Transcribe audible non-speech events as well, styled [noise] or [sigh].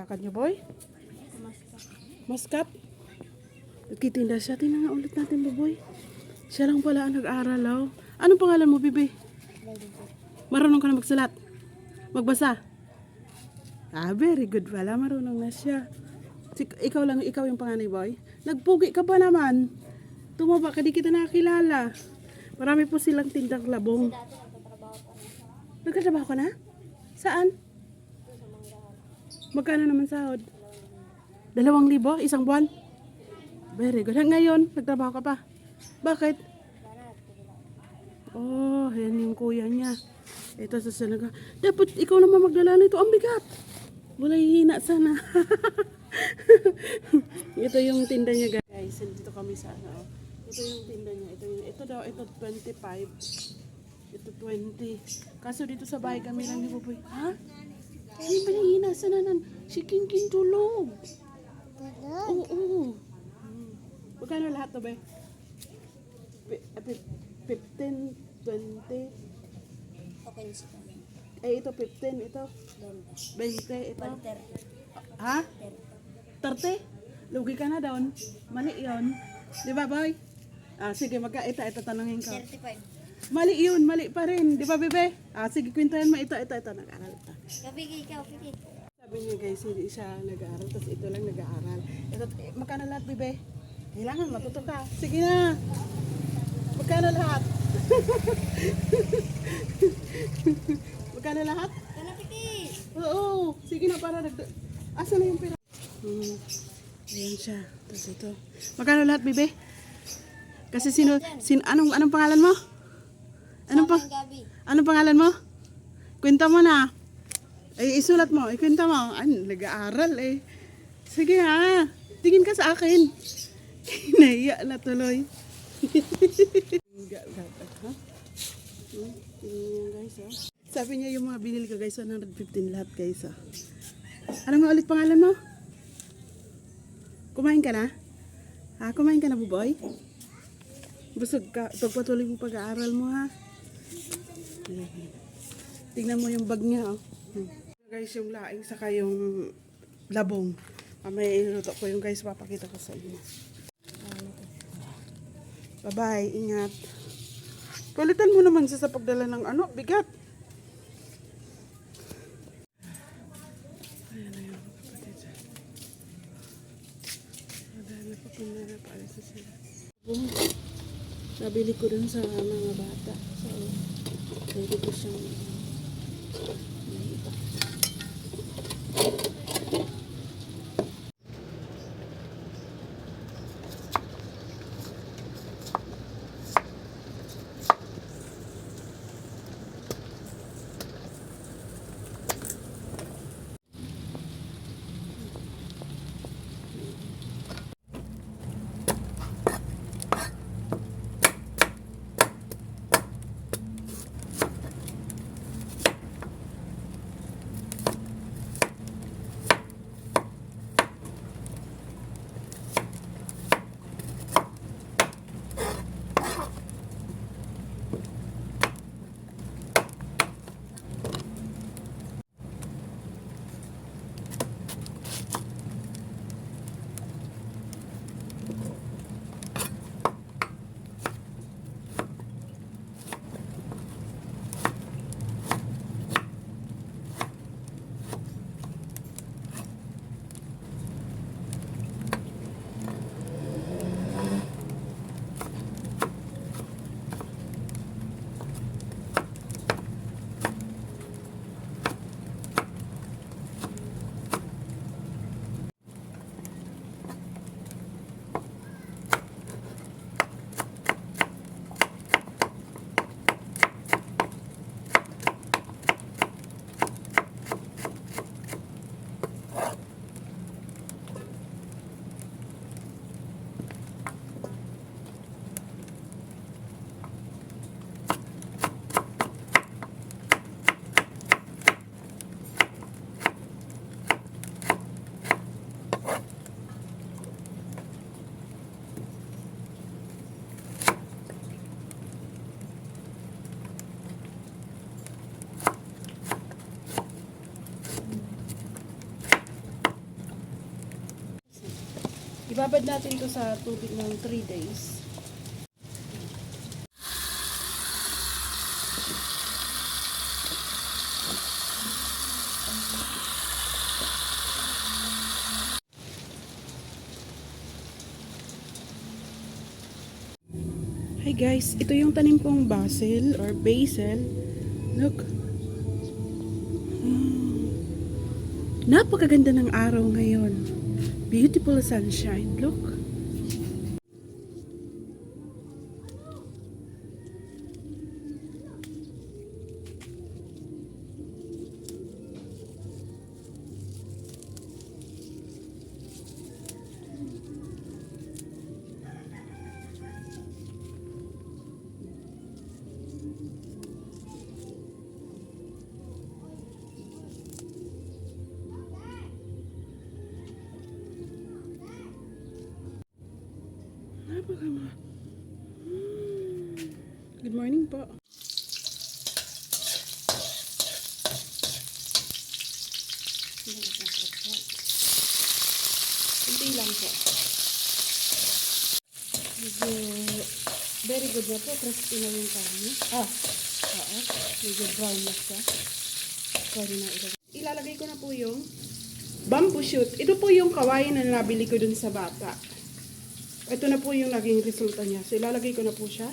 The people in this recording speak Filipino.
lakad niyo, boy? Mascap? Nagtitinda siya. Tingnan nga ulit natin, boy. Siya lang pala ang nag-aaral, oh. Anong pangalan mo, bibi? Marunong ka na magsulat? Magbasa? Ah, very good pala. Marunong na siya. Si, ikaw lang, ikaw yung panganay, boy. Nagpugi ka ba naman? Tumaba ka, di kita nakakilala. Marami po silang tindang labong. Nagkatrabaho ka na? Saan? Magkano naman sahod? Dalawang libo? Isang buwan? Very good. Hanggang ngayon, nagtrabaho ka pa? Bakit? Oh, yan yung kuya niya. Ito sa sinaga. Dapat ikaw naman magdala nito. Ang bigat. Wala hina sana. [laughs] ito yung tinda niya guys. Dito kami sa ano. Ito yung tinda niya. Ito, yung, ito daw, ito 25. Ito 20. Kaso dito sa bahay kami lang ni Buboy. Ha? Ano ba nahihina sa nanan? Si King King tulog. Oo, oo. Hmm. Magkano lahat to, ah, pi- 15, 20. Okay na siya. Eh, ito 15. Ito 20. Ito. Ha? 30? Lugi ka na doon. Mali yun. Di ba, boy? Ah, sige, magka, ito, ito, tanongin ko. 35. Mali yun, mali pa rin. Di ba, bebe? Ah, sige, kwentahan mo ito, ito, ito, nag-aaral ito. Kapigi ikaw, pigi. Sabi niya guys, hindi siya nag-aaral, tapos ito lang nag-aaral. Ito, eh, magkano lahat, bebe? Kailangan matuto ka. Sige na. Magkano lahat? [laughs] magkano lahat? Kana pigi. Oo, sige na para nag... Asa na yung pera? Hmm. Ayan siya. Tapos ito. Magkano lahat, bebe? Kasi sino, sin, anong, anong pangalan mo? Anong, pa, gabi. anong pangalan mo? Kwenta mo na. Ay, isulat mo. Ikwenta mo. Ay, nag-aaral eh. Sige ha. Tingin ka sa akin. [laughs] Naiya na tuloy. [laughs] Sabi niya yung mga binili ko guys, 115 lahat guys. Oh. Ano nga ulit pangalan mo? Kumain ka na? Ha? Kumain ka na, buboy? Busog ka. Pagpatuloy mo pag-aaral mo, ha? Ayan. Tingnan mo yung bag niya, oh. Guys, yung laing saka yung labong. Ah, may ko yung guys, papakita ko sa inyo. Bye-bye, ingat. Palitan mo naman siya sa pagdala ng ano, bigat. Ayan na yung kapatid siya. Madami pa kung na paalis na sila. Boom. Nabili ko dun sa mga bata. So, pwede ko siyang Ibabad natin to sa tubig ng 3 days. Hi guys, ito yung tanim kong basil or basil. Look. Hmm. Napakaganda ng araw ngayon. Beautiful sunshine. Look. Good morning po. Hindi lang po. Medyo very good na po. Crispy na yung karne. Ah, oo. Medyo brown na siya. Sorry na ilagay. Ilalagay ko na po yung bamboo shoot. Ito po yung kawain na nabili ko dun sa bata. Ito na po yung naging resulta niya. So, ilalagay ko na po siya.